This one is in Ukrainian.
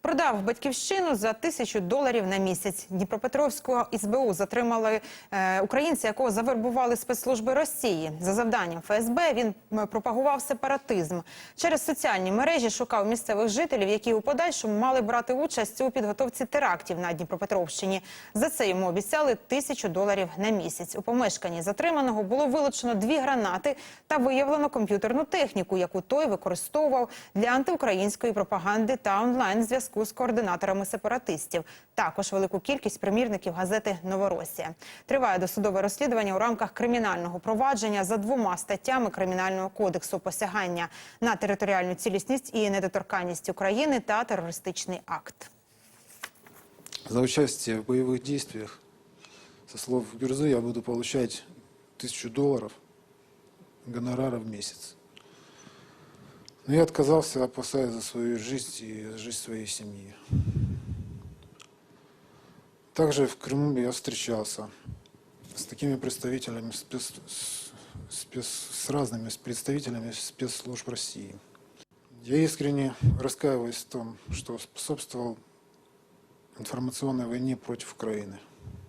Продав батьківщину за тисячу доларів на місяць. Дніпропетровського СБУ затримали е, українця, якого завербували спецслужби Росії. За завданням ФСБ він пропагував сепаратизм. Через соціальні мережі шукав місцевих жителів, які у подальшому мали брати участь у підготовці терактів на Дніпропетровщині. За це йому обіцяли тисячу доларів на місяць. У помешканні затриманого було вилучено дві гранати та виявлено комп'ютерну техніку, яку той використовував для антиукраїнської пропаганди та онлайн зв'язку з координаторами сепаратистів. Також велику кількість примірників газети Новоросія. Триває досудове розслідування у рамках кримінального провадження за двома статтями кримінального кодексу посягання на територіальну цілісність і недоторканність України та терористичний акт. За участие в боевых действиях, со слов Гюрзы, я буду получать тысячу долларов гонорара в месяц. Но я отказался, опасаясь за свою жизнь и жизнь своей семьи. Также в Крыму я встречался с такими представителями, спец- спец- с разными представителями спецслужб России. Я искренне раскаиваюсь в том, что способствовал информационной войне против Украины.